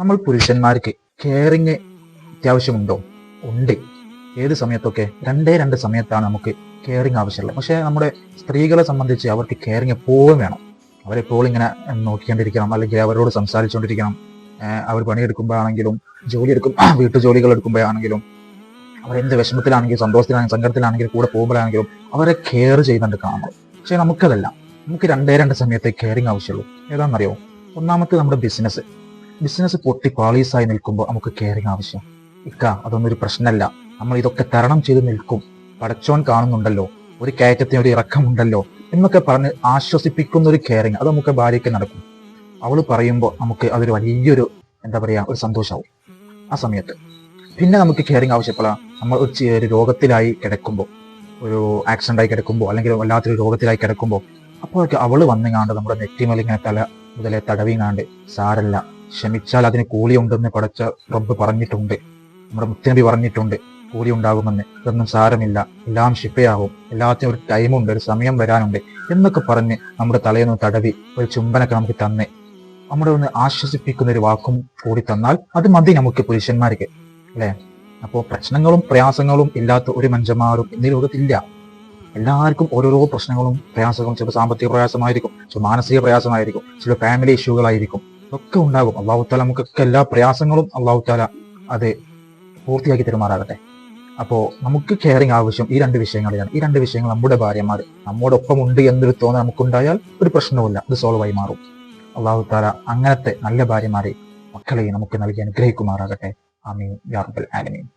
നമ്മൾ പുരുഷന്മാർക്ക് കെയറിങ് അത്യാവശ്യമുണ്ടോ? ഉണ്ട്. ഏത് സമയത്തൊക്കെ? രണ്ടേ രണ്ട് സമയത്താണ് നമുക്ക് കെയറിങ് ആവശ്യമുള്ളത്. പക്ഷേ നമ്മുടെ സ്ത്രീകളെ സംബന്ധിച്ച് അവർക്ക് കെയറിങ് എപ്പോഴും വേണം. അവരെപ്പോഴും ഇങ്ങനെ നോക്കിക്കൊണ്ടിരിക്കണം. അല്ലെങ്കിൽ അവരോട് സംസാരിച്ചുകൊണ്ടിരിക്കണം. അവർ പണിയെടുക്കുമ്പോഴാണെങ്കിലും ജോലി എടുക്കും വീട്ടു ജോലികൾ എടുക്കുമ്പോഴാണെങ്കിലും അവരെന്ത് വിഷമത്തിലാണെങ്കിലും സന്തോഷത്തിലാണെങ്കിലും സങ്കടത്തിലാണെങ്കിലും കൂടെ പോകുമ്പോഴാണെങ്കിലും അവരെ കെയർ ചെയ്യുന്നുണ്ട് കാണുന്നത് പക്ഷേ നമുക്കതല്ല. നമുക്ക് രണ്ടേ രണ്ട് സമയത്തെ കെയറിങ് ആവശ്യമുള്ളൂ. ഏതാണെന്നറിയോ? ഒന്നാമത്തെ നമ്മുടെ ബിസിനസ് ബിസിനസ് പൊട്ടി പാളീസായി നിൽക്കുമ്പോൾ നമുക്ക് കെയറിങ് ആവശ്യം. ഇക്ക അതൊന്നൊരു പ്രശ്നമല്ല നമ്മൾ ഇതൊക്കെ തരണം ചെയ്ത് നിൽക്കും. പടച്ചോൻ കാണുന്നുണ്ടല്ലോ. ഒരു കയറ്റത്തിന് ഒരു ഇറക്കമുണ്ടല്ലോ. എന്നൊക്കെ പറഞ്ഞ് ആശ്വസിപ്പിക്കുന്ന ഒരു കെയറിങ് അത് നമുക്ക് ഭാര്യയ്ക്ക് നടക്കും. അവൾ പറയുമ്പോൾ നമുക്ക് അതൊരു വലിയൊരു എന്താ പറയുക ഒരു സന്തോഷമാവും ആ സമയത്ത്. പിന്നെ നമുക്ക് കെയറിങ് ആവശ്യപ്പെടാം നമ്മൾ ഒരു രോഗത്തിലായി കിടക്കുമ്പോൾ ഒരു ആക്സിഡന്റ് ആയി കിടക്കുമ്പോൾ അല്ലെങ്കിൽ വല്ലാത്തൊരു രോഗത്തിലായി കിടക്കുമ്പോൾ അപ്പോഴൊക്കെ അവൾ വന്നുകാണ്ട് നമ്മുടെ നെറ്റിമലിങ്ങനെ തല മുതലേ തടവിങ്ങാണ്ട് സാരല്ല. ക്ഷമിച്ചാൽ അതിന് കൂലിയുണ്ടെന്ന് പടച്ച റബ്ബ് പറഞ്ഞിട്ടുണ്ട്. നമ്മുടെ മുത്തനബി പറഞ്ഞിട്ടുണ്ട് കൂലി ഉണ്ടാകുമെന്ന് ഇതൊന്നും സാരമില്ല. എല്ലാം ശിപ്പയാകും എല്ലാത്തിനും ഒരു ടൈമുണ്ട് ഒരു സമയം വരാനുണ്ട് എന്നൊക്കെ പറഞ്ഞ് നമ്മുടെ തലയൊന്ന് തടവി ഒരു ചുംബനൊക്കെ നമുക്ക് തന്നെ നമ്മുടെ ഒന്ന് ആശ്വസിപ്പിക്കുന്ന ഒരു വാക്കും കൂടി തന്നാൽ അത് മതി നമുക്ക് പുരുഷന്മാർക്ക് അല്ലേ? അപ്പോൾ പ്രശ്നങ്ങളും പ്രയാസങ്ങളും ഇല്ലാത്ത ഒരു മനുഷ്യന്മാരും ഇന്ന് ലോകത്തില്ല എല്ലാവർക്കും ഓരോരോ പ്രശ്നങ്ങളും പ്രയാസങ്ങളും ചില സാമ്പത്തിക പ്രയാസമായിരിക്കും ചില മാനസിക പ്രയാസമായിരിക്കും ചില ഫാമിലി ഇഷ്യൂകളായിരിക്കും ഇതൊക്കെ ഉണ്ടാകും. അള്ളാഹു താല നമുക്കൊക്കെ എല്ലാ പ്രയാസങ്ങളും അള്ളാഹു താല അത് പൂർത്തിയാക്കി തരുമാറാകട്ടെ. അപ്പോ നമുക്ക് കെയറിങ് ആവശ്യം ഈ രണ്ട് വിഷയങ്ങളിലാണ്. ഈ രണ്ട് വിഷയങ്ങൾ നമ്മുടെ ഭാര്യമാർ നമ്മോടൊപ്പം ഉണ്ട് എന്നൊരു തോന്നൽ നമുക്കുണ്ടായാൽ ഒരു പ്രശ്നവുമില്ല. അത് സോൾവ് ആയി മാറും. അള്ളാഹു താല അങ്ങനത്തെ നല്ല ഭാര്യമാരെ മക്കളെ നമുക്ക് നൽകി അനുഗ്രഹിക്കുമാറാകട്ടെ. ആമീൻ. യാ റബ്ബൽ ആലമീൻ.